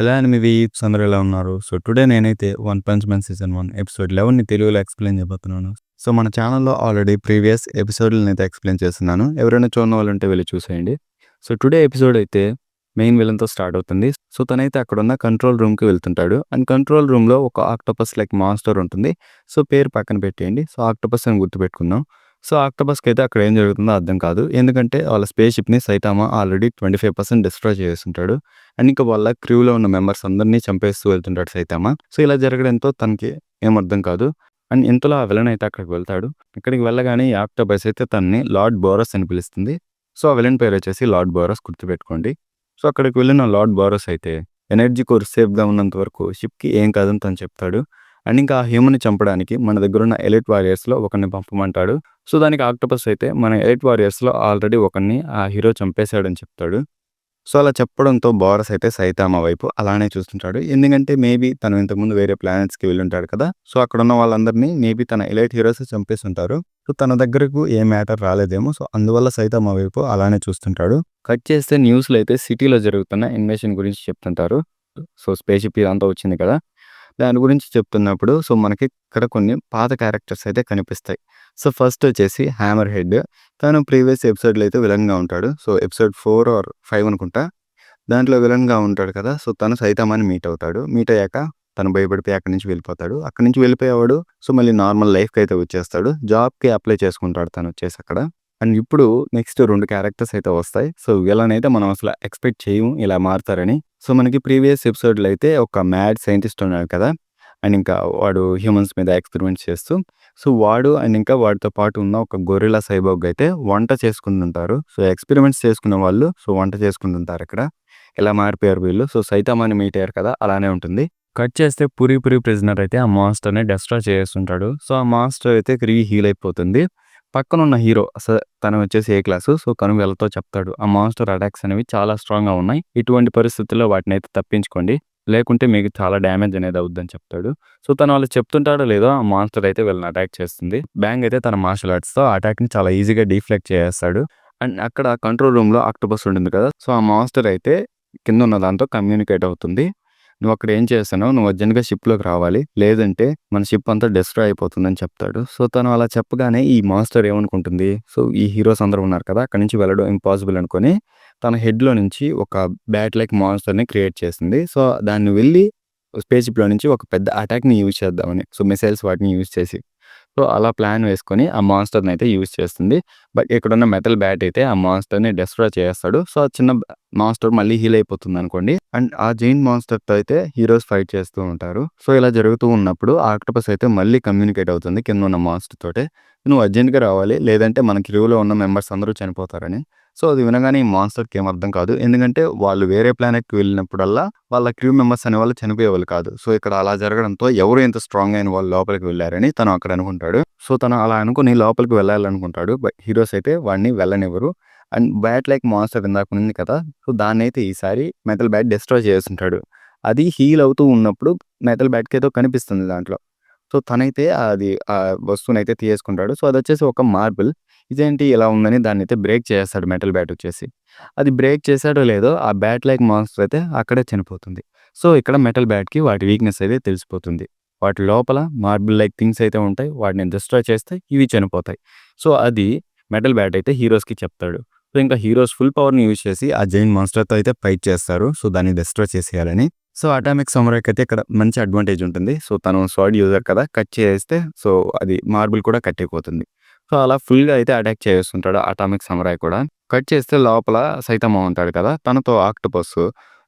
Hello and weeps అందరూ ఎలా ఉన్నారు? సో టుడే నేనైతే one punch man season one episode లెవెన్ని తెలుగులో ఎక్స్ప్లెయిన్ చేయబోతున్నాను. సో మన ఛానల్లో ఆల్రెడీ ప్రీవియస్ ఎపిసోడ్లను అయితే ఎక్స్ప్లెయిన్ చేస్తున్నాను. ఎవరైనా చూడని వాళ్ళు ఉంటే వెళ్ళి చూసేయండి. సో టుడే ఎపిసోడ్ అయితే మెయిన్ విలన్తో స్టార్ట్ అవుతుంది. సో తనైతే అక్కడ ఉన్న కంట్రోల్ రూమ్కి వెళ్తుంటాడు. అండ్ కంట్రోల్ రూమ్లో ఒక ఆక్టోపస్ లైక్ మాస్టర్ ఉంటుంది. సో పేరు పక్కన పెట్టేయండి. సో ఆక్టోపస్ అని గుర్తుపెట్టుకుందాం. సో ఆక్టోబస్కి అయితే అక్కడ ఏం జరుగుతుందో అర్థం కాదు. ఎందుకంటే వాళ్ళ space షిప్ని Saitama already twenty five percent destroy చేస్తుంటాడు. అండ్ ఇంకా వాళ్ళ క్రూలో ఉన్న మెంబర్స్ అందరినీ చంపేస్తూ వెళ్తుంటాడు సైతామా. సో ఇలా జరగడంతో తనకి ఏం అర్థం కాదు. అండ్ ఇంతలో ఆ విలన్ అయితే అక్కడికి వెళ్తాడు. ఇక్కడికి వెళ్ళగానే ఈ ఆక్టోబస్ అయితే తనని లార్డ్ బోరస్ అని పిలుస్తుంది. సో ఆ విలన్ పేరు వచ్చేసి లార్డ్ బోరస్ గుర్తుపెట్టుకోండి. సో అక్కడికి వెళ్ళిన లార్డ్ బోరస్ అయితే ఎనర్జీ కోర్ సేఫ్గా ఉన్నంత వరకు షిప్కి ఏం కాదని తను చెప్తాడు. అండ్ ఇంకా ఆ హ్యూమన్ని చంపడానికి మన దగ్గర ఉన్న ఎలిట్ వారియర్స్లో ఒకరిని పంపమంటాడు. సో దానికి ఆక్టోపస్ అయితే మన ఎయిట్ వారియర్స్లో ఆల్రెడీ ఒకరిని ఆ హీరో చంపేశాడని చెప్తాడు. సో అలా చెప్పడంతో బోరస్ అయితే సైతామ వైపు అలానే చూస్తుంటాడు. ఎందుకంటే మేబీ తను ఇంతకుముందు వేరే ప్లానెట్స్కి వెళ్ళి ఉంటాడు కదా సో అక్కడ ఉన్న వాళ్ళందరినీ మేబీ తన ఎలైట్ హీరోస్ చంపేస్తుంటారు. సో తన దగ్గరకు ఏ మ్యాటర్ రాలేదేమో సో అందువల్ల సైతామ వైపు అలానే చూస్తుంటాడు. కట్ చేస్తే న్యూస్లో అయితే సిటీలో జరుగుతున్న ఇన్వేషన్ గురించి చెప్తుంటారు. సో స్పేస్ షిప్ ఇదంతా వచ్చింది కదా. దాని గురించి చెప్తున్నప్పుడు సో మనకి ఇక్కడ కొన్ని పాత క్యారెక్టర్స్ అయితే కనిపిస్తాయి. సో ఫస్ట్ వచ్చేసి హ్యామర్ హెడ్ తను ప్రీవియస్ ఎపిసోడ్లో అయితే విలన్గా ఉంటాడు. So episode four or five అనుకుంటా. దాంట్లో విలన్గా ఉంటాడు కదా సో తను సైతామాని మీట్ అవుతాడు. మీట్ అయ్యాక తను భయపడిపోయి అక్కడి నుంచి వెళ్ళిపోతాడు. అక్కడి నుంచి వెళ్ళిపోయేవాడు సో మళ్ళీ నార్మల్ లైఫ్కి అయితే వచ్చేస్తాడు. జాబ్కి అప్లై చేసుకుంటాడు తను వచ్చేసి అక్కడ. అండ్ ఇప్పుడు నెక్స్ట్ రెండు క్యారెక్టర్స్ అయితే వస్తాయి. సో వీళ్ళనైతే మనం అసలు ఎక్స్పెక్ట్ చేయము ఇలా మారుతారని. సో మనకి ప్రీవియస్ ఎపిసోడ్లో అయితే ఒక మ్యాడ్ సైంటిస్ట్ ఉన్నాడు కదా! అండ్ ఇంకా వాడు హ్యూమన్స్ మీద ఎక్స్పెరిమెంట్స్ చేస్తూ సో వాడు అండ్ ఇంకా వాడితో పాటు ఉన్న ఒక గొరిలా సైబాగ్ అయితే వంట చేసుకుంటుంటారు. సో ఎక్స్పెరిమెంట్స్ చేసుకున్న వాళ్ళు సో వంట చేసుకుంటుంటారు ఇక్కడ ఇలా మారిపోయారు వీళ్ళు? సో సైతామాని మీట్ అయ్యారు కదా! అలానే ఉంటుంది. కట్ చేస్తే పురి పురి ప్రిజనర్ అయితే ఆ మాస్టర్ని డెస్ట్రా చేస్తుంటాడు. సో ఆ మాస్టర్ అయితే తిరిగి హీల్ అయిపోతుంది. పక్కన ఉన్న హీరో అసలు తను వచ్చేసి ఏ క్లాసు? సో తను వీళ్ళతో చెప్తాడు. ఆ మాన్స్టర్ అటాక్స్ అనేవి చాలా స్ట్రాంగ్గా ఉన్నాయి. ఇటువంటి పరిస్థితుల్లో వాటిని అయితే తప్పించుకోండి. లేకుంటే మీకు చాలా డ్యామేజ్ అనేది అవుద్దని చెప్తాడు. సో తను వాళ్ళు చెప్తుంటాడో లేదో ఆ మాన్స్టర్ అయితే వీళ్ళని అటాక్ చేస్తుంది. బ్యాంగ్ అయితే తన మార్షల్ ఆర్ట్స్తో అటాక్ని చాలా ఈజీగా డిఫ్లెక్ట్ చేస్తాడు అండ్ అక్కడ కంట్రోల్ రూమ్లో ఆక్టోపస్ ఉంటుంది కదా? సో ఆ మాస్టర్ అయితే కింద ఉన్న దాంతో కమ్యూనికేట్ అవుతుంది. నువ్వు అక్కడ ఏం చేస్తున్నావు? నువ్వు అర్జెంట్గా షిప్లోకి రావాలి. లేదంటే మన షిప్ అంతా డిస్ట్రాయ్ అయిపోతుందని చెప్తాడు. సో తను అలా చెప్పగానే ఈ మాస్టర్ ఏమనుకుంటుంది? సో ఈ హీరోస్ అందరూ ఉన్నారు కదా అక్కడ నుంచి వెళ్ళడం ఇంపాసిబుల్ అనుకొని తన హెడ్లో నుంచి ఒక బ్యాట్ లైక్ మాన్స్టర్ని క్రియేట్ చేసింది. సో దాన్ని వెళ్ళి స్పేస్ షిప్లో నుంచి ఒక పెద్ద అటాక్ని యూజ్ చేద్దామని సో మిసైల్స్ వాటిని యూజ్ చేసి సో అలా ప్లాన్ వేసుకొని ఆ మాన్స్టర్ని అయితే యూజ్ చేస్తుంది. బట్ ఇక్కడున్న మెటల్ బ్యాట్ అయితే ఆ మాన్స్టర్ని డిస్ట్రాయ్ చేస్తాడు. సో ఆ చిన్న మాన్స్టర్ మళ్ళీ హీల్ అయిపోతుంది అనుకోండి అండ్ ఆ జైన్ మాన్స్టర్తో అయితే హీరోస్ ఫైట్ చేస్తూ ఉంటారు. సో ఇలా జరుగుతూ ఉన్నప్పుడు ఆక్టోపస్ అయితే మళ్ళీ కమ్యూనికేట్ అవుతుంది కింద ఉన్న మాన్స్టర్ తోటే నువ్వు అర్జెంట్గా రావాలి. లేదంటే మన క్రూలో ఉన్న మెంబర్స్ అందరూ చనిపోతారని. సో అది వినగానే ఈ మాన్స్టర్కి ఏం అర్థం కాదు. ఎందుకంటే వాళ్ళు వేరే ప్లానెట్కి వెళ్ళినప్పుడల్లా వాళ్ళ క్రూ మెంబర్స్ అనే వాళ్ళు చనిపోయేవాళ్ళు కాదు. సో ఇక్కడ అలా జరగడంతో ఎవరు ఎంత స్ట్రాంగ్ అయిన వాళ్ళు లోపలికి వెళ్ళారని తను అక్కడ అనుకుంటాడు. సో తను అలా అనుకుని లోపలికి వెళ్ళాలనుకుంటాడు. బట్ హీరోస్ అయితే వాడిని వెళ్ళనివ్వరు. అండ్ బ్యాట్ లైక్ మాన్స్టర్ ఇందాక ఉంది కదా సో దాన్ని అయితే ఈసారి మెటల్ బ్యాట్ డిస్ట్రాయ్ చేస్తుంటాడు. అది హీల్ అవుతూ ఉన్నప్పుడు మెటల్ బ్యాట్కి ఏదో కనిపిస్తుంది దాంట్లో. సో తనైతే అది ఆ వస్తువుని అయితే తీసుకుంటాడు సో అది వచ్చేసి ఒక మార్బుల్. ఇదేంటి ఇలా ఉందని దాన్ని అయితే బ్రేక్ చేస్తాడు మెటల్ బ్యాట్ వచ్చేసి. అది బ్రేక్ చేశాడో లేదో ఆ బ్యాట్ లైక్ మాన్స్టర్ అయితే అక్కడే చనిపోతుంది. సో ఇక్కడ మెటల్ బ్యాట్కి వాటి వీక్నెస్ అయితే తెలిసిపోతుంది. వాటి లోపల మార్బుల్ లైక్ థింగ్స్ అయితే ఉంటాయి. వాటిని డిస్ట్రాయ్ చేస్తే ఇవి చనిపోతాయి. సో అది మెటల్ బ్యాట్ అయితే హీరోస్కి చెప్తాడు. సో ఇంకా హీరోస్ ఫుల్ పవర్ని యూజ్ చేసి ఆ జైన్ మాన్స్టర్తో అయితే ఫైట్ చేస్తారు. సో దాన్ని డిస్ట్రాయ్ చేసేయాలని సో అటామిక్ సమరైక్ అయితే ఇక్కడ మంచి అడ్వాంటేజ్ ఉంటుంది. సో తను స్వాడ్ యూజర్ కదా కట్ చేస్తే సో అది మార్బుల్ కూడా కట్ అయిపోతుంది. సో అలా ఫుల్గా అయితే అటాక్ చేస్తుంటాడు అటామిక్ సమరాయ్ కూడా. కట్ చేస్తే లోపల సైతమ్మ ఉంటాడు కదా తనతో ఆక్టోపస్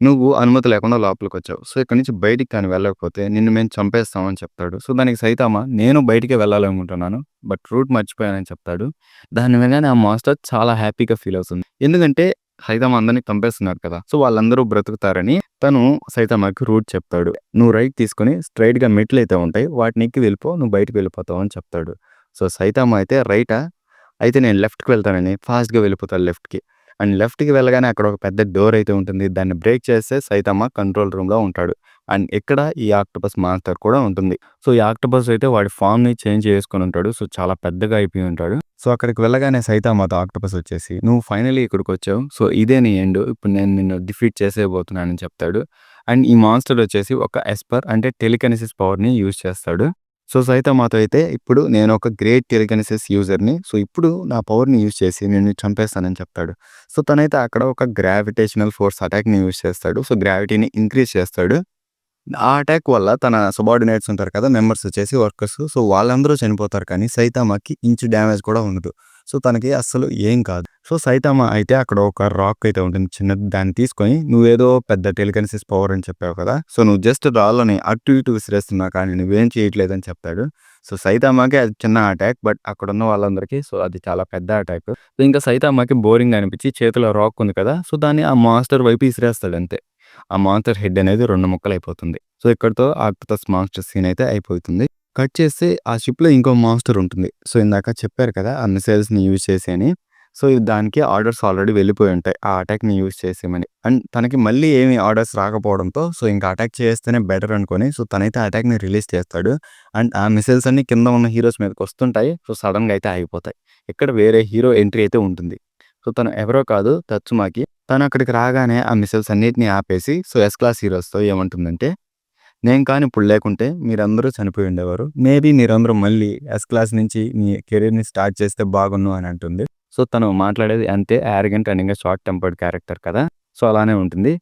నువ్వు అనుమతి లేకుండా లోపలికి వచ్చావు. సో ఇక్కడ నుంచి బయటికి కానీ వెళ్ళకపోతే నిన్ను మేము చంపేస్తామని చెప్తాడు. సో దానికి సైతామ నేను బయటికి వెళ్ళాలనుకుంటున్నాను బట్ రూట్ మర్చిపోయానని చెప్తాడు. దాని వినగానే ఆ మాస్టర్ చాలా హ్యాపీగా ఫీల్ అవుతుంది. ఎందుకంటే సైతం అందరిని చంపేస్తున్నారు కదా. సో వాళ్ళందరూ బ్రతుకుతారని తను సైతమ్మకి రూట్ చెప్తాడు. నువ్వు రైట్ తీసుకుని స్ట్రైట్గా మెట్లు అయితే ఉంటాయి వాటిని ఎక్కి వెళ్ళిపో నువ్వు బయటకు వెళ్ళిపోతావు అని చెప్తాడు. సో సైతమ్మ అయితే రైటా? అయితే నేను లెఫ్ట్కి వెళ్తానని ఫాస్ట్గా వెళ్ళిపోతాను లెఫ్ట్కి. అండ్ లెఫ్ట్కి వెళ్ళగానే అక్కడ ఒక పెద్ద డోర్ అయితే ఉంటుంది. దాన్ని బ్రేక్ చేస్తే సైతమ్మ కంట్రోల్ రూమ్లో ఉంటాడు. అండ్ ఇక్కడ ఈ ఆక్టోపస్ మాస్టర్ కూడా ఉంటుంది సో ఈ ఆక్టోపస్ అయితే వాడి ఫామ్ని చేంజ్ చేసుకొని ఉంటాడు సో చాలా పెద్దగా అయిపోయి ఉంటాడు సో అక్కడికి వెళ్ళగానే సైతామాత ఆక్టోపస్ వచ్చేసి నువ్వు ఫైనలీ ఇక్కడికి వచ్చావు సో ఇదే నీ ఎండ్ ఇప్పుడు నేను నిన్ను డిఫీట్ చేసేయబోతున్నానని చెప్తాడు అండ్ ఈ మాన్స్టర్ వచ్చేసి ఒక ఎస్పర్ అంటే టెలికనిసిస్ పవర్‌ని యూజ్ చేస్తాడు. సో, సైతామాత అయితే ఇప్పుడు నేను ఒక గ్రేట్ టెలికనిసిస్ యూజర్‌ని. సో, ఇప్పుడు నా పవర్‌ని యూజ్ చేసి నేను చంపేస్తానని చెప్తాడు. సో, తనైతే అక్కడ ఒక గ్రావిటేషనల్ ఫోర్స్ అటాక్‌ని యూజ్ చేస్తాడు. సో, గ్రావిటీని ఇంక్రీజ్ చేస్తాడు. ఆ అటాక్ వల్ల తన సబార్డినేట్స్ ఉంటారు కదా! మెంబర్స్ వచ్చేసి వర్కర్స్. సో, వాళ్ళందరూ చనిపోతారు కానీ సైతామాకి ఇంచు డ్యామేజ్ కూడా ఉండదు. సో, తనకి అస్సలు ఏం కాదు. సో, సైతామా అయితే అక్కడ ఒక రాక్ అయితే ఉంటుంది చిన్నది. దాన్ని తీసుకొని నువ్వేదో పెద్ద టెలికనిసిస్ పవర్ అని చెప్పావు కదా! సో, నువ్వు జస్ట్ రాళ్ళని అటు ఇటు విసిరేస్తున్నావు కానీ నువ్వేం చేయట్లేదని చెప్తాడు. సో, సైతామాకి అది చిన్న అటాక్. బట్ అక్కడున్న వాళ్ళందరికీ సో, అది చాలా పెద్ద అటాక్. ఇంకా సైతామాకి బోరింగ్ అనిపించి చేతిలో రాక్ ఉంది కదా! సో, దాన్ని ఆ మాస్టర్ వైపు విసిరేస్తాడు అంతే. ఆ మాన్స్టర్ హెడ్ అనేది రెండు ముక్కలు అయిపోతుంది సో, ఇక్కడతో ఆక్టోపస్ మాన్స్టర్ సీన్ అయితే అయిపోతుంది. కట్ చేస్తే ఆ షిప్‌లో ఇంకో మాన్స్టర్ ఉంటుంది. సో, ఇందాక చెప్పారు కదా! ఆ మిసైల్స్‌ని యూజ్ చేసి అని. సో, దానికి ఆర్డర్స్ ఆల్రెడీ వెళ్ళిపోయి ఉంటాయి. ఆ అటాక్‌ని యూజ్ చేసేమని అండ్ తనకి మళ్ళీ ఏమి ఆర్డర్స్ రాకపోవడంతో సో, ఇంకా అటాక్ చేస్తేనే బెటర్ అనుకొని సో, తనైతే అటాక్ అటాక్‌ని రిలీజ్ చేస్తాడు. అండ్ ఆ మిసైల్స్ అన్ని కింద ఉన్న హీరోస్ మీదకి వస్తుంటాయి. సో, సడెన్‌గా అయితే ఆగిపోతాయి. ఇక్కడ వేరే హీరో ఎంట్రీ అయితే ఉంటుంది. సో, తను ఎవరో కాదు తచ్చుమాకి తను అక్కడికి రాగానే ఆ మిసైల్స్ అన్నిటిని ఆపేసి సో, ఎస్ క్లాస్ హీరోస్‌తో ఏమంటుందంటే, నేను కానీ ఇప్పుడు లేకుంటే మీరందరూ చనిపోయి ఉండేవారు. మేబీ మీరందరూ మళ్ళీ ఎస్ క్లాస్ నుంచి మీ కెరీర్‌ని స్టార్ట్ చేస్తే బాగున్ను అని అంటుంది. సో, తను మాట్లాడేది అంతే యారగెంట్ అండ్ ఇంకా షార్ట్ టెంపర్డ్ క్యారెక్టర్ కదా! సో, అలానే ఉంటుంది.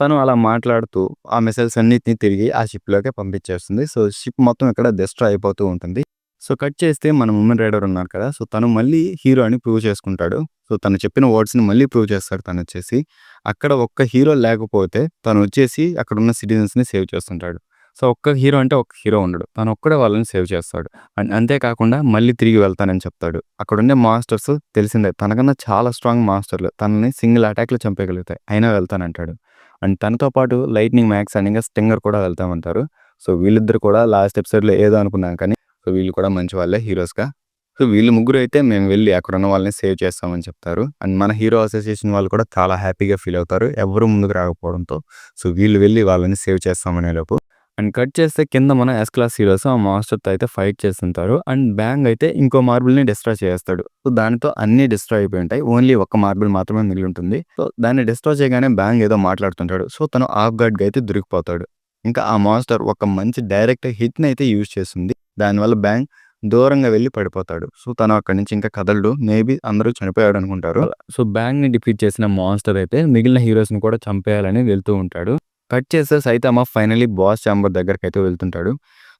తను అలా మాట్లాడుతూ ఆ మిసైల్స్ అన్నిటిని తిరిగి ఆ షిప్‌లోకే పంపించేస్తుంది. సో, షిప్ మొత్తం ఇక్కడ డిస్ట్రాయ్ అయిపోతూ ఉంటుంది. సో, కట్ చేస్తే మన ఉమెన్ రైడర్ ఉన్నారు కదా! సో, తను మళ్ళీ హీరో అని ప్రూవ్ చేసుకుంటాడు. సో, తను చెప్పిన వర్డ్స్‌ని మళ్ళీ ప్రూవ్ చేస్తాడు తను వచ్చేసి అక్కడ ఒక్క హీరో లేకపోతే తను వచ్చేసి అక్కడున్న సిటిజన్స్‌ని సేవ్ చేస్తుంటాడు. సో, ఒక్క హీరో అంటే ఒక హీరో ఉండడు. తను ఒక్కడే వాళ్ళని సేవ్ చేస్తాడు. అండ్ అంతేకాకుండా మళ్ళీ తిరిగి వెళ్తానని చెప్తాడు. అక్కడుండే మాస్టర్స్ తెలిసిందే తనకన్నా చాలా స్ట్రాంగ్ మాస్టర్లు తనని సింగిల్ అటాక్‌లో చంపేయగలుగుతాయి. అయినా వెళ్తానంటాడు. అండ్ తనతో పాటు లైట్నింగ్ మ్యాక్స్ అండ్ ఇంకా స్టింగర్ కూడా వెళ్తామంటారు. సో, వీళ్ళిద్దరు కూడా లాస్ట్ ఎపిసోడ్‌లో ఏదో అనుకున్నాం కానీ సో, వీళ్ళు కూడా మంచి వాళ్ళే హీరోస్‌గా. సో, వీళ్ళు ముగ్గురు అయితే మేము వెళ్ళి అక్కడున్న వాళ్ళని సేవ్ చేస్తామని చెప్తారు. అండ్ మన హీరో అసోసియేషన్ వాళ్ళు కూడా చాలా హ్యాపీగా ఫీల్ అవుతారు. ఎవ్వరు ముందుకు రాకపోవడంతో. సో, వీళ్ళు వెళ్ళి వాళ్ళని సేవ్ చేస్తామనేలోపు. అండ్ కట్ చేస్తే కింద మన ఎస్ క్లాస్ హీరోస్ ఆ మాస్టర్తో అయితే ఫైట్ చేస్తుంటారు. అండ్ బ్యాంగ్ అయితే ఇంకో మార్బుల్‌ని డిస్ట్రాయ్ చేస్తాడు సో, దానితో అన్నీ డిస్ట్రాయ్ అయిపోయి ఉంటాయి. ఓన్లీ ఒక్క మార్బుల్ మాత్రమే మిగిలి ఉంటుంది. సో, దాన్ని డిస్ట్రాయ్ చేయగానే బ్యాంగ్ ఏదో మాట్లాడుతుంటాడు. సో, తను ఆఫ్ గార్డ్‌గా అయితే దొరికిపోతాడు. ఇంకా ఆ మాస్టర్ ఒక మంచి డైరెక్ట్ హిట్‌ని అయితే యూజ్ చేస్తుంది. దానివల్ల బ్యాంగ్ దూరంగా వెళ్ళి పడిపోతాడు. సో, తను అక్కడి నుంచి ఇంకా కదలడు. మేబీ అందరూ చనిపోయాడు అనుకుంటారు. సో, బ్యాంగ్‌ని డిఫీట్ చేసిన మాన్స్టర్ అయితే మిగిలిన హీరోస్‌ని కూడా చంపేయాలని వెళ్తూ ఉంటాడు. కట్ చేస్తే సైతామా ఫైనలీ బాస్ ఛాంబర్ దగ్గరికైతే వెళ్తుంటాడు.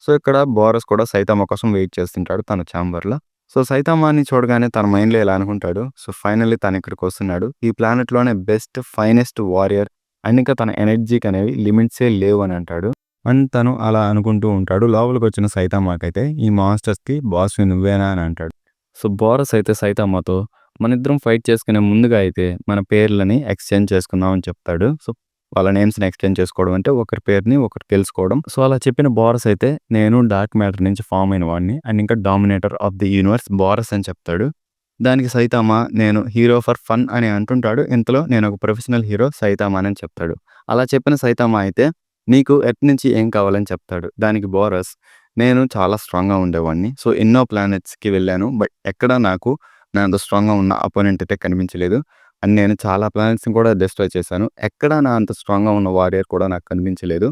సో, ఇక్కడ బోరస్ కూడా సైతమ్మ కోసం వెయిట్ చేస్తుంటాడు తన ఛాంబర్‌లో. సో, సైతామాని చూడగానే తన మైండ్‌లో ఇలా అనుకుంటాడు. సో, ఫైనల్లీ తను ఇక్కడికి వస్తున్నాడు. ఈ ప్లానెట్‌లోనే బెస్ట్ ఫైనెస్ట్ వారియర్ అండ్ ఇంకా తన ఎనర్జీకి అనేవి లిమిట్సే లేవు అని అంటాడు. అండ్ తను అలా అనుకుంటూ ఉంటాడు. లోపలికి వచ్చిన సైతామాకైతే ఈ మాస్టర్స్కి బాస్ నువ్వేనా అని అంటాడు. సో, బోరస్ అయితే సైతామాతో మనిద్దరం ఫైట్ చేసుకునే ముందుగా అయితే మన పేర్లని ఎక్స్‌చేంజ్ చేసుకుందాం అని చెప్తాడు. సో, వాళ్ళ నేమ్స్‌ని ఎక్స్‌చేంజ్ చేసుకోవడం అంటే ఒకరి పేరుని ఒకరు తెలుసుకోవడం. సో, అలా చెప్పిన బోరస్ అయితే నేను డార్క్ మ్యాటర్ నుంచి ఫామ్ అయిన వాడిని అండ్ ఇంకా dominator of the universe Boros అని చెప్తాడు. దానికి సైతామా నేను హీరో ఫర్ ఫన్ అని అంటుంటాడు. ఇంతలో నేను ఒక ప్రొఫెషనల్ హీరో సైతామా అని చెప్తాడు. అలా చెప్పిన సైతామా అయితే నీకు ఎర్త్ నుంచి ఏం కావాలని చెప్తాడు. దానికి బోరస్ నేను చాలా స్ట్రాంగ్‌గా ఉండేవాడిని. సో, ఎన్నో ప్లానెట్స్‌కి వెళ్ళాను. బట్ ఎక్కడ నాకు నా అంత స్ట్రాంగ్‌గా ఉన్న అపోనెంట్ అయితే కనిపించలేదు. అండ్ నేను చాలా ప్లానెట్స్‌ని కూడా డిస్ట్రాయ్ చేశాను. ఎక్కడ నా అంత స్ట్రాంగ్‌గా ఉన్న వారియర్ కూడా నాకు కనిపించలేదు.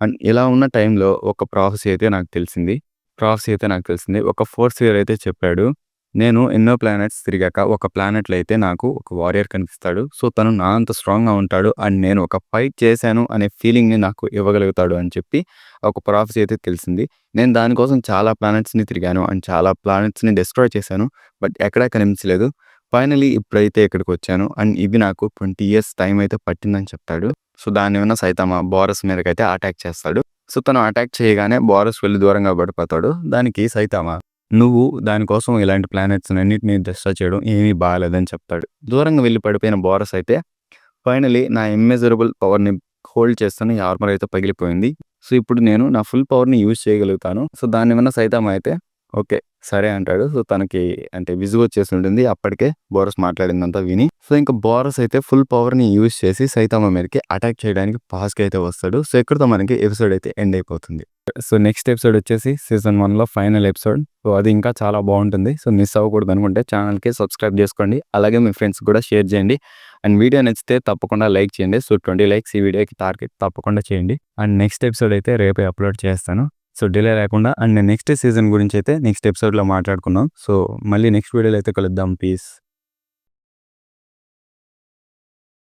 అండ్ ఇలా ఉన్న టైంలో ఒక ప్రాఫెసీ అయితే నాకు తెలిసింది. ప్రాఫెసీ అయితే నాకు తెలిసింది. ఒక ఫోర్సియర్ అయితే చెప్పాడు. నేను ఎన్నో ప్లానెట్స్ తిరిగాక ఒక ప్లానెట్‌లో అయితే నాకు ఒక వారియర్ కనిపిస్తాడు. సో, తను నా అంత స్ట్రాంగ్‌గా ఉంటాడు. అండ్ నేను ఒక ఫైట్ చేశాను అనే ఫీలింగ్‌ని నాకు ఇవ్వగలుగుతాడు అని చెప్పి ఒక ప్రాఫెసీ అయితే తెలిసింది. నేను దానికోసం చాలా ప్లానెట్స్‌ని తిరిగాను. అండ్ చాలా ప్లానెట్స్‌ని డిస్ట్రాయ్ చేశాను. బట్ ఎక్కడా కనిపించలేదు. ఫైనలీ ఇప్పుడైతే ఇక్కడికి వచ్చాను. అండ్ ఇది నాకు 20 ఇయర్స్ టైం అయితే పట్టిందని చెప్తాడు. సో, దాని విన్న సైతమ బోరస్ మీదకైతే అటాక్ చేస్తాడు. సో, తను అటాక్ చేయగానే బోరస్ వెళ్ళి దూరంగా పడిపోతాడు. దానికి సైతామా నువ్వు దానికోసం ఇలాంటి ప్లానెట్స్ అన్నింటినీ డిస్ట్రాయ్ చేయడం ఏమీ బాగాలేదని చెప్తాడు. దూరంగా వెళ్ళి పడిపోయిన బోరస్ అయితే ఫైనలీ నా ఇమ్మెజరబుల్ పవర్‌ని హోల్డ్ చేస్తున్న ఈ ఆర్మర్ అయితే పగిలిపోయింది. సో, ఇప్పుడు నేను నా ఫుల్ పవర్‌ని యూజ్ చేయగలుగుతాను. సో, దాన్ని విన్న అయితే ఓకే. సరే అంటాడు. సో, తనకి అంటే విసుగొచ్చేసి ఉంటుంది. అప్పటికే బోరస్ మాట్లాడిందంతా విని. సో, ఇంకా బోరస్ అయితే ఫుల్ పవర్‌ని యూజ్ చేసి సైతమ్మ మీదకి అటాక్ చేయడానికి ఫాస్ట్‌గా అయితే వస్తాడు. సో, ఇక్కడితో మనకి ఎపిసోడ్ అయితే ఎండ్ అయిపోతుంది. సో, నెక్స్ట్ ఎపిసోడ్ వచ్చేసి సీజన్ వన్లో ఫైనల్ ఎపిసోడ్. సో, అది ఇంకా చాలా బాగుంటుంది. సో, మిస్ అవ్వకూడదు అనుకుంటే ఛానల్‌కి సబ్స్క్రైబ్ చేసుకోండి. అలాగే మీ ఫ్రెండ్స్ కూడా షేర్ చేయండి. అండ్ వీడియో నచ్చితే తప్పకుండా లైక్ చేయండి సో ట్వంటీ లైక్స్ ఈ వీడియోకి టార్గెట్ తప్పకుండా చేయండి అండ్ నెక్స్ట్ ఎపిసోడ్ అయితే రేపే అప్లోడ్ చేస్తాను సో డిలే లేకుండా అండ్ నెక్స్ట్ సీజన్ గురించి అయితే నెక్స్ట్ ఎపిసోడ్లో మాట్లాడుకున్నాం సో మళ్ళీ నెక్స్ట్ వీడియోలో అయితే కలుద్దాం. పీస్